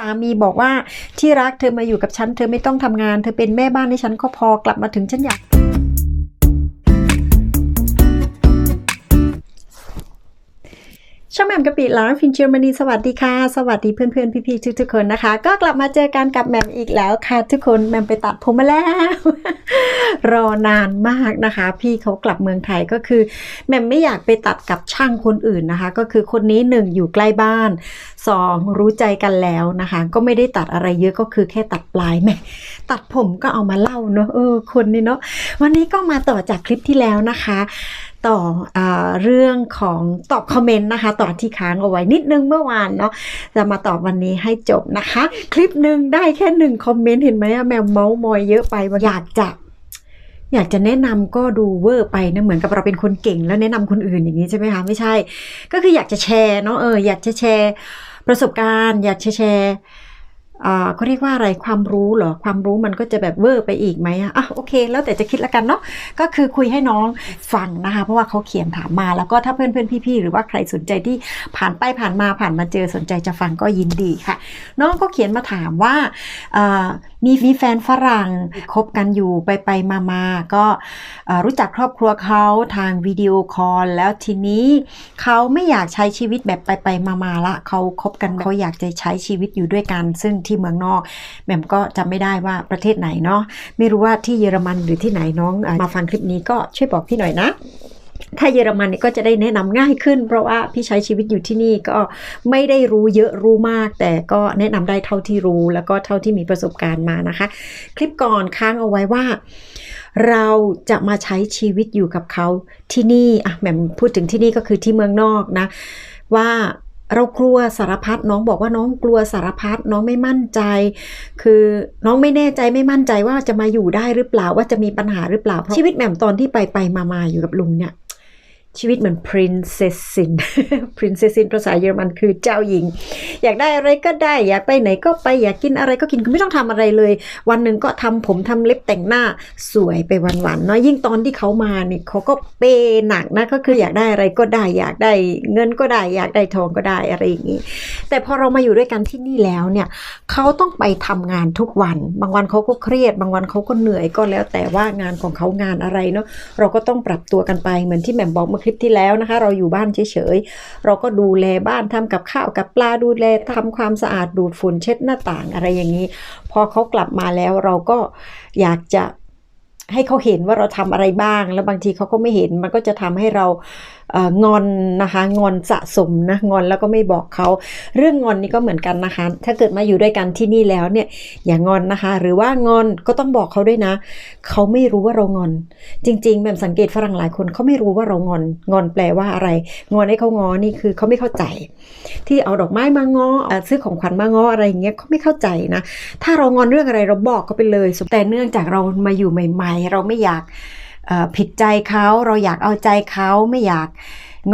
สามีบอกว่าที่รักเธอมาอยู่กับฉัน เธอไม่ต้องทำงาน เธอเป็นแม่บ้านให้ฉันก็พอกลับมาถึงฉันอยาก ช่องแหม่มกะปิลาฟินเจอร์มนีสวัสดีค่ะ สวัสดีเพื่อนๆ พี่ๆ ทุกๆ คนนะคะ ก็กลับมาเจอกันกับแหม่มอีกแล้วค่ะ ทุกคนแหม่มไปตัดผมมาแล้ว รอนานมากนะคะ พี่เขากลับเมืองไทยก็คือแหม่มไม่อยากไปตัดกับช่างคนอื่นนะคะ ก็คือคนนี้หนึ่งอยู่ใกล้บ้านสองรู้ใจกันแล้วนะคะ ก็ไม่ได้ตัดอะไรเยอะก็คือแค่ตัดปลายแหม่ตัดผมก็เอามาเล่าเนอะเออคนนี่เนาะวันนี้ก็มาต่อจากคลิปที่แล้วนะคะ ต่ออเรื่องของตอบคอมเมนต์นะคะ ตอนที่ค้างเอาไว้นิดนึงเมื่อวานเนาะจะมาตอบวันนี้ให้จบนะคะ คลิปหนึ่งได้แค่หนึ่งคอมเมนต์เห็นไหมอะแมวเมาส์มอยเยอะไปอยากจะอยากจะแนะนำก็ดูเวอร์ไปนะเหมือนกับเราเป็นคนเก่งแล้วแนะนำคนอื่นอย่างนี้ใช่ไหมคะไม่ใช่ ก็คืออยากจะแชร์เนาะเอออยากจะแชร์ประสบการณ์ อยากจะแชร์อ่ เขาเรียกว่าอะไรความรู้เหรอความรู้มันก็จะแบบเวอร์ไปอีกไหมอะอะโอเค แล้วแต่จะคิดละกันเนาะก็คือคุยให้น้องฟังนะคะ เพราะว่าเขาเขียนถามมาแล้วก็ถ้าเพื่อนเพื่อนพี่ๆหรือว่าใครสนใจที่ผ่านไปผ่านมาผ่านมาเจอสนใจจะฟังก็ยินดีค่ะ น้องก็เขียนมาถามว่า มีมีแฟนฝรั่งคบกันอยู่ไปไปมามาๆก็เอ่อรู้จักครอบครัวเขาทางวิดีโอคอลแล้วทีนี้เขาไม่อยากใช้ชีวิตแบบไปไปมามาๆละเขาคบกันเขาอยากจะใช้ชีวิตอยู่ด้วยกัน ซึ่งที่เมืองนอกแหม่มก็จำไม่ได้ว่าประเทศไหนเนาะไม่รู้ว่าที่เยอรมันหรือที่ไหนน้องอามาฟังคลิปนี้ก็ช่วยบอกพี่หน่อยนะ ถ้าเยอรมันนี่ก็จะได้แนะนำง่ายขึ้น เพราะว่าพี่ใช้ชีวิตอยู่ที่นี่ก็ไม่ได้รู้เยอะรู้มาก แต่ก็แนะนำได้เท่าที่รู้ แล้วก็เท่าที่มีประสบการณ์มานะคะ คลิปก่อนค้างเอาไว้ว่า เราจะมาใช้ชีวิตอยู่กับเขาที่นี่อะแหม่มพูดถึงที่นี่ก็คือที่เมืองนอกนะ ว่าเรากลัวสารพัดน้องบอกว่าน้องกลัวสารพัดน้องไม่มั่นใจ คือน้องไม่แน่ใจไม่มั่นใจว่าจะมาอยู่ได้หรือเปล่าว่าจะมีปัญหาหรือเปล่าเพราะชีวิตแหม่มตอนที่ไปไปมามาอยู่กับลุงเนี่ย ชีวิตเหมือน princessin princessin ภาษาเยอรมันคือเจ้าหญิง อยากได้อะไรก็ได้ อยากไปไหนก็ไปอยากกินอะไรก็กินคือไม่ต้องทำอะไรเลย วันหนึ่งก็ทำผมทำเล็บแต่งหน้าสวยไปวันๆเนาะยิ่งตอนที่เขามาเนี่ยเขาก็เปย์หนักนะก็คืออยากได้อะไรก็ได้อยากได้เงินก็ได้ อยากได้ทองก็ได้อะไรอย่างนี้ แต่พอเรามาอยู่ด้วยกันที่นี่แล้วเนี่ยเขาต้องไปทำงานทุกวัน บางวันเขาก็เครียด บางวันเขาก็เหนื่อยก็แล้วแต่ว่างานของเขางานอะไรเนาะเราก็ต้องปรับตัวกันไปเหมือนที่แหม่มบอกเมื่อคลิปที่แล้วนะคะ เราอยู่บ้านเฉยๆ เราก็ดูแลบ้านทำกับข้าวกับปลาดูแลทำความสะอาดดูดฝุ่นเช็ดหน้าต่างอะไรอย่างนี้ พอเขากลับมาแล้วเราก็อยากจะให้เขาเห็นว่าเราทำอะไรบ้าง แล้วบางทีเขาก็ไม่เห็นมันก็จะทำให้เรา งอนนะคะงอนสะสมนะงอนแล้วก็ไม่บอกเขาเรื่องงอนนี่ก็เหมือนกันนะคะ ถ้าเกิดมาอยู่ด้วยกันที่นี่แล้วเนี่ยอย่างอนนะคะ หรือว่างอนก็ต้องบอกเขาด้วยนะ เขาไม่รู้ว่าเรางอน จริงๆแบบสังเกตฝรั่งหลายคนเขาไม่รู้ว่าเรางอนงอนแปลว่าอะไร งอนให้เขางอนี่คือเขาไม่เข้าใจ ที่เอาดอกไม้มางออซื้อของขวัญมางออะไรอย่างเงี้ยเขาไม่เข้าใจนะ ถ้าเรางอนเรื่องอะไรเราบอกเขาไปเลย แต่เนื่องจากเรามาอยู่ใหม่ ๆ เราไม่อยาก ผิดใจเขาเราอยากเอาใจเขาไม่อยาก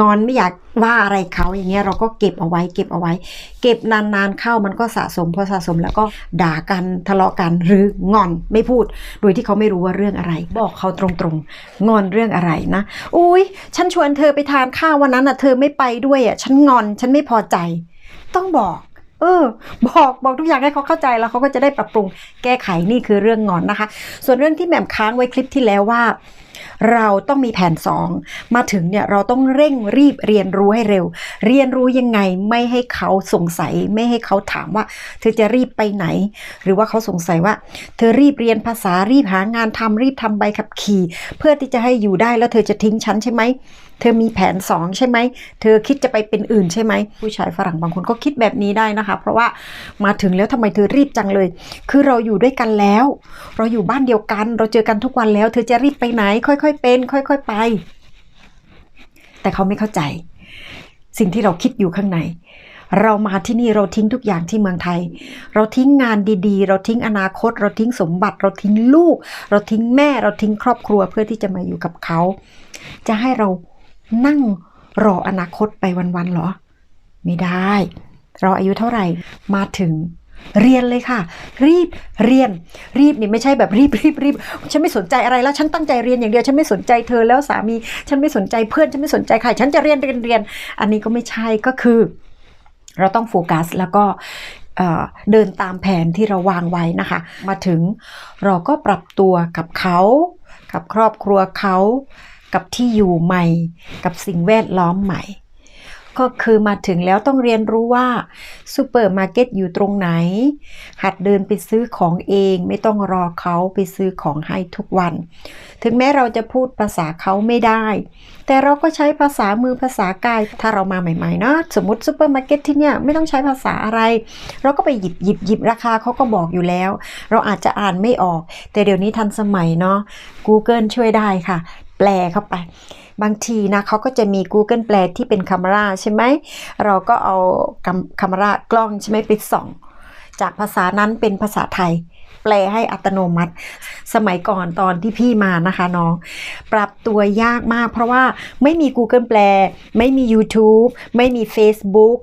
งอนไม่อยากว่าอะไรเขาอย่างเงี้ยเราก็เก็บเอาไว้เก็บเอาไว้ เก็บนานๆเข้ามันก็สะสมพอสะสมแล้วก็ด่ากันทะเลาะกันหรืองอนไม่พูด โดยที่เขาไม่รู้ว่าเรื่องอะไร บอกเขาตรงๆ งอนเรื่องอะไรนะอุ้ยฉันชวนเธอไปทานข้าววันนั้นอะเธอไม่ไปด้วยอะฉันงอนฉันไม่พอใจ ต้องบอก เออ บอกบอกทุกอย่างให้เขาเข้าใจแล้วเขาก็จะได้ปรับปรุงแก้ไขนี่คือเรื่องงอนนะคะ ส่วนเรื่องที่แหม่มค้างไว้คลิปที่แล้วว่า เราต้องมีแผนสองมาถึงเนี่ยเราต้องเร่งรีบเรียนรู้ให้เร็ว เรียนรู้ยังไงไม่ให้เขาสงสัย ไม่ให้เขาถามว่า เธอจะรีบไปไหน หรือว่าเขาสงสัยว่า เธอรีบเรียนภาษารีบหางานทำรีบทำใบขับขี่ เพื่อที่จะให้อยู่ได้แล้วเธอจะทิ้งฉันใช่ไหม เธอมีแผนสองใช่ไหม เธอคิดจะไปเป็นอื่นใช่ไหม ผู้ชายฝรั่งบางคนก็คิดแบบนี้ได้นะคะ เพราะว่ามาถึงแล้วทำไมเธอรีบจังเลย คือเราอยู่ด้วยกันแล้ว เราอยู่บ้านเดียวกัน เราเจอกันทุกวันแล้ว เธอจะรีบไปไหน ค่อยๆเป็น ค่อย ๆไป แต่เขาไม่เข้าใจ สิ่งที่เราคิดอยู่ข้างในเรามาที่นี่เราทิ้งทุกอย่างที่เมืองไทย เราทิ้งงานดีๆ เราทิ้งอนาคต เราทิ้งสมบัติ เราทิ้งลูก เราทิ้งแม่ เราทิ้งครอบครัวเพื่อที่จะมาอยู่กับเขา จะให้เรา นั่งรออนาคตไปวันๆหรอ ไม่ได้ เราอายุเท่าไหร่มาถึงเรียนเลยค่ะ รีบเรียน รีบนี่ไม่ใช่แบบรีบรีบรีบฉันไม่สนใจอะไรแล้ว ฉันตั้งใจเรียนอย่างเดียว ฉันไม่สนใจเธอแล้วสามี ฉันไม่สนใจเพื่อน ฉันไม่สนใจใคร ฉันจะเรียนเรียนเรียน อันนี้ก็ไม่ใช่ก็คือ เราต้องโฟกัสแล้วก็เดินตามแผนที่เราวางไว้นะคะ มาถึงเราก็ปรับตัวกับเขา กับครอบครัวเขา กับที่อยู่ใหม่ กับสิ่งแวดล้อมใหม่ ก็คือมาถึงแล้วต้องเรียนรู้ว่าซูเปอร์มาร์เก็ตอยู่ตรงไหน หัดเดินไปซื้อของเองไม่ต้องรอเขาไปซื้อของให้ทุกวัน ถึงแม้เราจะพูดภาษาเขาไม่ได้ แต่เราก็ใช้ภาษามือภาษากาย ถ้าเรามาใหม่ๆเนาะสมมติซูเปอร์มาร์เก็ตที่เนี่ยไม่ต้องใช้ภาษาอะไร เราก็ไปหยิบหยิบหยิบราคาเขาก็บอกอยู่แล้ว เราอาจจะอ่านไม่ออก แต่เดี๋ยวนี้ทันสมัยเนาะ Google ช่วยได้ค่ะ แปลเข้าไป บางทีนะเขาก็จะมี Google แปลที่เป็นคาราใช่ไหม เราก็เอาคา m รากล้องใช่ไหมไปส่อง จากภาษานั้นเป็นภาษาไทย แปลให้อัตโนมัติ สมัยก่อนตอนที่พี่มานะคะน้อง ปรับตัวยากมาก เพราะว่าไม่มี Google แปล ไม่มี YouTube ไม่มี Facebook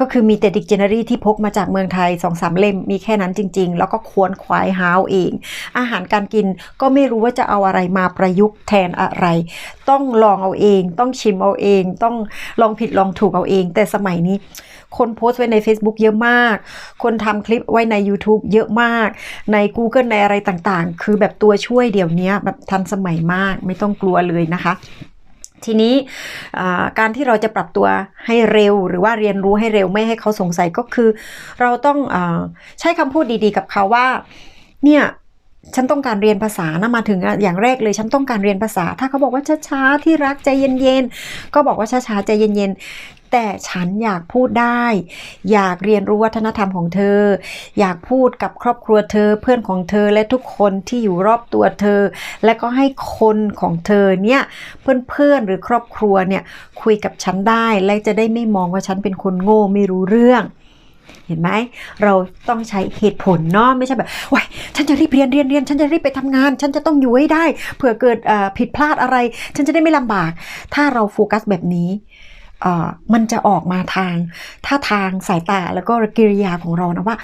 ก็คือมีแต่ Dictionary ที่พกมาจากเมืองไทยสองสามเล่มมีแค่นั้นจริง ๆ แล้วก็ควรควายหาวเอง อาหารการกินก็ไม่รู้ว่าจะเอาอะไรมาประยุกต์แทนอะไร ต้องลองเอาเอง ต้องชิมเอาเอง ต้องลองผิดลองถูกเอาเอง แต่สมัยนี้คนโพสต์ไว้ใน Facebook เยอะมาก คนทำคลิปไว้ใน YouTube เยอะมาก ใน Google ในอะไรต่างๆ คือแบบตัวช่วยเดี๋ยวนี้แบบทันสมัยมากไม่ต้องกลัวเลยนะคะ ทีนี้การที่เราจะปรับตัวให้เร็ว หรือว่าเรียนรู้ให้เร็วไม่ให้เขาสงสัยก็คือ เราต้องอใช้คำพูดดีๆ กับเขาว่าเนี่ยฉันต้องการเรียนภาษานะมาถึงอะอย่างแรกเลย ฉันต้องการเรียนภาษา ถ้าเขาบอกว่าช้าๆที่รักใจเย็นๆก็บอกว่าช้าๆใจเย็นๆ แต่ฉันอยากพูดได้ อยากเรียนรู้วัฒนธรรมของเธอ อยากพูดกับครอบครัวเธอ เพื่อนของเธอและทุกคนที่อยู่รอบตัวเธอ และก็ให้คนของเธอเนี่ยเพื่อนๆหรือครอบครัวเนี่ยคุยกับฉันได้และจะได้ไม่มองว่าฉันเป็นคนโง่ไม่รู้เรื่องเห็นไหมเราต้องใช้เหตุผลเนาะไม่ใช่แบบว้ยฉันจะรีบเรียนเรียนเรียนฉันจะรีบไปทำงาน ฉันจะต้องอยู่ให้ได้เผื่อเกิดผิดพลาดอะไร ฉันจะได้ไม่ลำบาก ถ้าเราโฟกัสแบบนี้ มันจะออกมาทางท่าทางสายตาแล้วก็กิริยาของเรานะว่า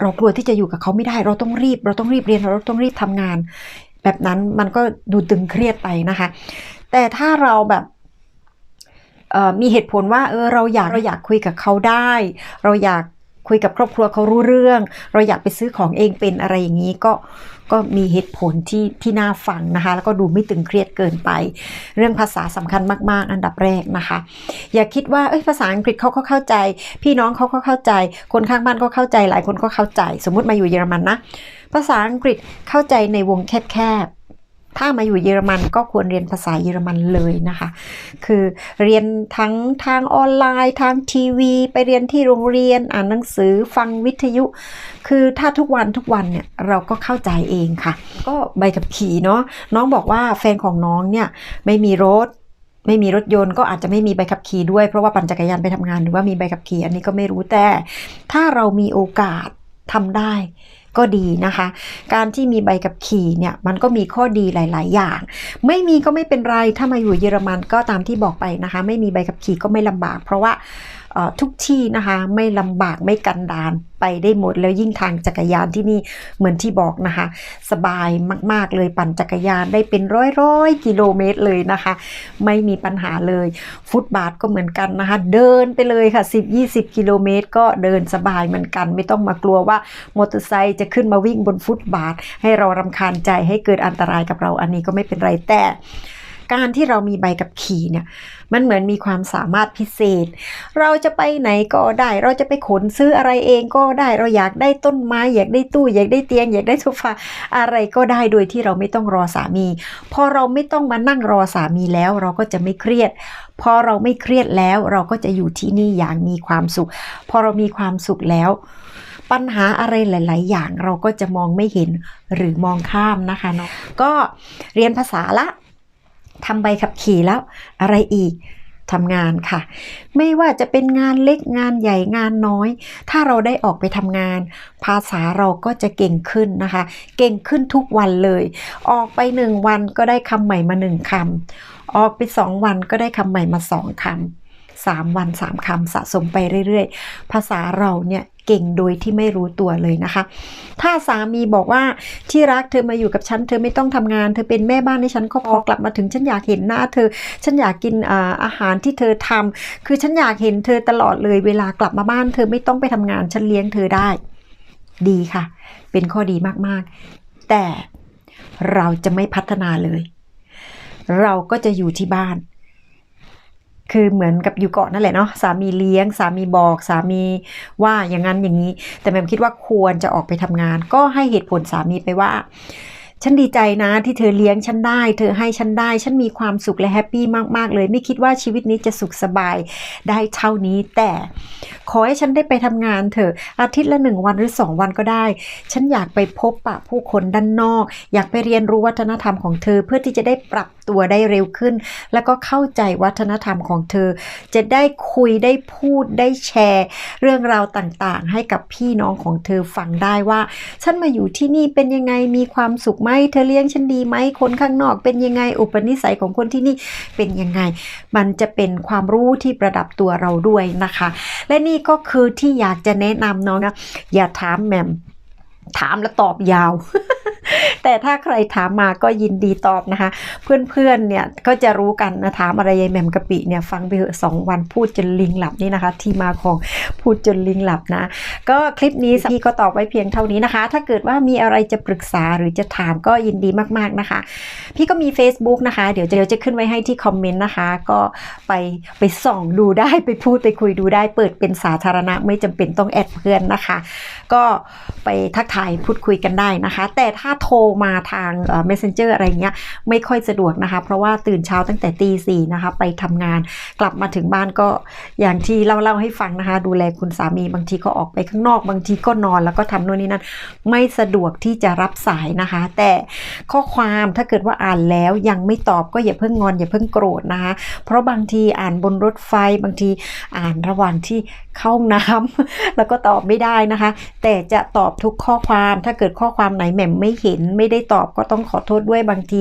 เรากลัวที่จะอยู่กับเขาไม่ได้ เราต้องรีบ เราต้องรีบเรียน เราต้องรีบทำงาน แบบนั้นมันก็ดูตึงเครียดไปนะคะ แต่ถ้าเราแบบมีเหตุผลว่าเออเราอยากเราอยากคุยกับเขาได้ เราอยาก คุยกับครอบครัวเขารู้เรื่อง เราอยากไปซื้อของเองเป็นอะไรอย่างนี้ก็ก็มีเหตุผลที่ที่น่าฟังนะคะ แล้วก็ดูไม่ตึงเครียดเกินไป เรื่องภาษาสำคัญมาก ๆ อันดับแรกนะคะ อย่าคิดว่าเอ้ยภาษาอังกฤษเขาก็เข้าใจ พี่น้องเขาก็เข้าใจ คนข้างบ้านก็เข้าใจหลายคนก็เข้าใจ สมมุติมาอยู่เยอรมันนะภาษาอังกฤษเข้าใจในวงแคบ ถ้ามาอยู่เยอรมันก็ควรเรียนภาษาเยอรมันเลยนะคะ คือเรียนทั้งทางออนไลน์ทางทีวี ไปเรียนที่โรงเรียนอ่านหนังสือฟังวิทยุ คือถ้าทุกวันทุกวันเนี่ยเราก็เข้าใจเองค่ะ ก็ใบขับขี่เนาะน้องบอกว่าแฟนของน้องเนี่ยไม่มีรถไม่มีรถยนต์ก็อาจจะไม่มีใบขับขี่ด้วยเพราะว่าปั่นจักรยานไปทำงานหรือว่ามีใบขับขี่อันนี้ก็ไม่รู้แต่ ถ้าเรามีโอกาสทำได้ ก็ดีนะคะ การที่มีใบขับขี่เนี่ยมันก็มีข้อดีหลาย ๆ อย่าง ไม่มีก็ไม่เป็นไรถ้ามาอยู่เยอรมันก็ตามที่บอกไปนะคะ ไม่มีใบขับขี่ก็ไม่ลำบาก เพราะว่า ทุกที่นะคะไม่ลำบากไม่กันดานไปได้หมดแล้วยิ่งทางจักรยานที่นี่เหมือนที่บอกนะคะ สบายมาก ๆ เลยปั่นจักรยานได้เป็นร้อยร้อยๆกิโลเมตรเลยนะคะ ไม่มีปัญหาเลย ฟุตบาทก็เหมือนกันนะคะ เดินไปเลยค่ะ 10-20 กิโลเมตร ก็เดินสบายเหมือนกัน ไม่ต้องมากลัวว่ามอเตอร์ไซค์จะขึ้นมาวิ่งบนฟุตบาท ให้เรารำคาญใจให้เกิดอันตรายกับเราอันนี้ก็ไม่เป็นไรแต่ การที่เรามีใบกับขี่เนี่ย มันเหมือนมีความสามารถพิเศษ เราจะไปไหนก็ได้ เราจะไปขนซื้ออะไรเองก็ได้ เราอยากได้ต้นไม้ อยากได้ตู้ อยากได้เตียง อยากได้โซฟาอะไรก็ได้โดยที่เราไม่ต้องรอสามี พอเราไม่ต้องมานั่งรอสามีแล้ว เราก็จะไม่เครียด พอเราไม่เครียดแล้ว เราก็จะอยู่ที่นี่อย่างมีความสุข พอเรามีความสุขแล้วปัญหาอะไรหลาย ๆ อย่างเราก็จะมองไม่เห็นหรือมองข้ามนะคะเนาะก็เรียนภาษาละ ทำใบขับขี่แล้ว อะไรอีกทำงานค่ะ ไม่ว่าจะเป็นงานเล็กงานใหญ่งานน้อย ถ้าเราได้ออกไปทำงาน ภาษาเราก็จะเก่งขึ้นนะคะ เก่งขึ้นทุกวันเลย ออกไปหนึ่งวันก็ได้คำใหม่มาหนึ่งคำออกไปสองวันก็ได้คำใหม่มาสองคำสามวันสามคำสะสมไปเรื่อย ๆ ภาษาเราเนี่ย เก่งโดยที่ไม่รู้ตัวเลยนะคะ ถ้าสามีบอกว่าที่รักเธอมาอยู่กับฉัน เธอไม่ต้องทำงาน เธอเป็นแม่บ้านให้ฉันก็พอกลับมาถึงฉันอยากเห็นหน้าเธอ ฉันอยากกินอาหารที่เธอทำคือฉันอยากเห็นเธอตลอดเลยเวลากลับมาบ้าน เธอไม่ต้องไปทำงาน ฉันเลี้ยงเธอได้ ดีค่ะ เป็นข้อดีมากๆ แต่เราจะไม่พัฒนาเลย เราก็จะอยู่ที่บ้าน คือเหมือนกับอยู่เกาะนั่นแหละเนาะสามีเลี้ยง สามีบอกสามีว่าอย่างนั้นอย่างนี้ แต่แม่คิดว่าควรจะออกไปทำงาน ก็ให้เหตุผลสามีไปว่า ฉันดีใจนะที่เธอเลี้ยงฉันได้ เธอให้ฉันได้ ฉันมีความสุขและแฮปปี้มาก ๆ เลย ไม่คิดว่าชีวิตนี้จะสุขสบายได้เท่านี้ แต่ขอให้ฉันได้ไปทำงานเถอะอาทิตย์ละหนึ่งวันหรือสองวันก็ได้ ฉันอยากไปพบปะผู้คนด้านนอก อยากไปเรียนรู้วัฒนธรรมของเธอเพื่อที่จะได้ปรับตัวได้เร็วขึ้น แล้วก็เข้าใจวัฒนธรรมของเธอ จะได้คุยได้พูดได้แชร์ เรื่องราวต่างๆ ให้กับพี่น้องของเธอฟังได้ว่า ฉันมาอยู่ที่นี่เป็นยังไงมีความสุขไหมเธอเลี้ยงฉันดีไหมคนข้างนอก เป็นยังไงอุปนิสัยของคนที่นี่เป็นยังไง มันจะเป็นความรู้ที่ประดับตัวเราด้วยนะคะ และนี่ก็คือที่อยากจะแนะนำน้องนะอย่าถามแหม่มถามแล้วตอบยาว แต่ถ้าใครถามมาก็ยินดีตอบนะคะ เพื่อนๆเนี่ยก็จะรู้กันนะถามอะไรยายแหม่มกะปิเนี่ยฟังไปเถอะสองวันพูดจนลิงหลับนี่นะคะ ที่มาของพูดจนลิงหลับนะ ก็คลิปนี้พี่ก็ตอบไว้เพียงเท่านี้นะคะ ถ้าเกิดว่ามีอะไรจะปรึกษาหรือจะถามก็ยินดีมากๆนะคะ พี่ก็มี Facebook นะคะ เดี๋ยวจะเดี๋ยวจะขึ้นไว้ให้ที่คอมเมนต์นะคะ ก็ไปไปส่องดูได้ไปพูดไปคุยดูได้เปิดเป็นสาธารณะไม่จำเป็นต้องแอดเพื่อนนะคะ ก็ไปทักทายพูดคุยกันได้นะคะ แต่ถ้าโทรมาทาง messenger อะไรเงี้ยไม่ค่อยสะดวกนะคะ เพราะว่าตื่นเช้าตั้งแต่ตีสี่นะคะไปทำงานกลับมาถึงบ้านก็อย่างที่เล่าเล่าให้ฟังนะคะ ดูแลคุณสามีบางทีก็ออกไปข้างนอกบางทีก็นอนแล้วก็ทำโน่นนี่นั่นไม่สะดวกที่จะรับสายนะคะ แต่ข้อความถ้าเกิดว่าอ่านแล้วยังไม่ตอบก็อย่าเพิ่งงอนอย่าเพิ่งโกรธนะคะ เพราะบางทีอ่านบนรถไฟบางทีอ่านระหว่างที่เข้าห้องน้ำแล้วก็ตอบไม่ได้นะคะ แต่จะตอบทุกข้อความถ้าเกิดข้อความไหนแหม่มไม่เห็น ไม่ได้ตอบก็ต้องขอโทษด้วยบางที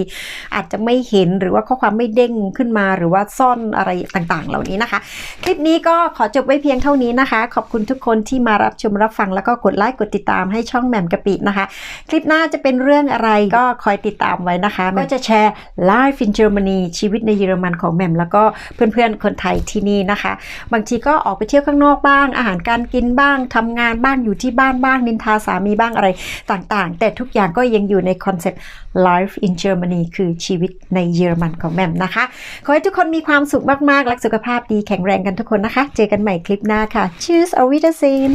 อาจจะไม่เห็นหรือว่าข้อความไม่เด้งขึ้นมาหรือว่าซ่อนอะไรต่างๆ เหล่านี้นะคะ คลิปนี้ก็ขอจบไว้เพียงเท่านี้นะคะ ขอบคุณทุกคนที่มารับชมรับฟังแล้วก็กดไลค์กดติดตามให้ช่องแหม่มกะปินะคะ คลิปหน้าจะเป็นเรื่องอะไรก็คอยติดตามไว้นะคะก็จะแชร์ Life in Germany ชีวิตในเยอรมันของแหม่มแล้วก็เพื่อนๆคนไทยที่นี่นะคะ บางทีก็ออกไปเที่ยวข้างนอกบ้าง อาหารการกินบ้างทำงานบ้างอยู่ที่บ้านบ้างนินทาสามีบ้างอะไรต่างๆ แต่ทุกอย่างก็ยังอยู่ในคอนเซ็ปต์ Life in Germany คือชีวิตในเยอรมันของแม่มนะคะ ขอให้ทุกคนมีความสุขมากๆ รักสุขภาพดีแข็งแรงกันทุกคนนะคะ เจอกันใหม่คลิปหน้าค่ะ Cheers auf Wiedersehen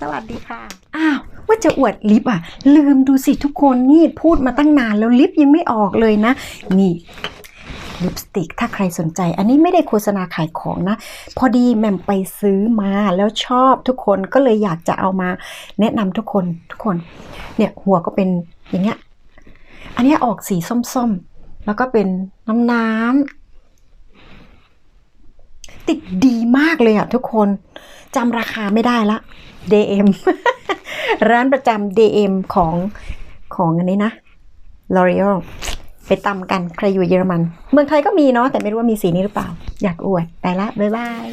สวัสดีค่ะ อ้าวว่าจะอวดลิปอะ ลืมดูสิทุกคนนี่พูดมาตั้งนานแล้วลิปยังไม่ออกเลยนะ นี่ ลิปสติก ถ้าใครสนใจ อันนี้ไม่ได้โฆษณาขายของนะ พอดีแม่มไปซื้อมาแล้วชอบทุกคนก็เลยอยากจะเอามาแนะนำทุกคนทุกคน เนี่ยหัวก็เป็นอย่างเงี้ย อันนี้ออกสีส้มๆ แล้วก็เป็นน้ำน้ำติดดีมากเลยอะทุกคนจำราคาไม่ได้ละ DM ร้านประจำ DM ของของอันนี้นะ L'Oreal ไปตำกันใครอยู่เยอรมัน เมืองไทยก็มีเนาะแต่ไม่รู้ว่ามีสีนี้หรือเปล่า อยากอวดไปละบ๊ายบาย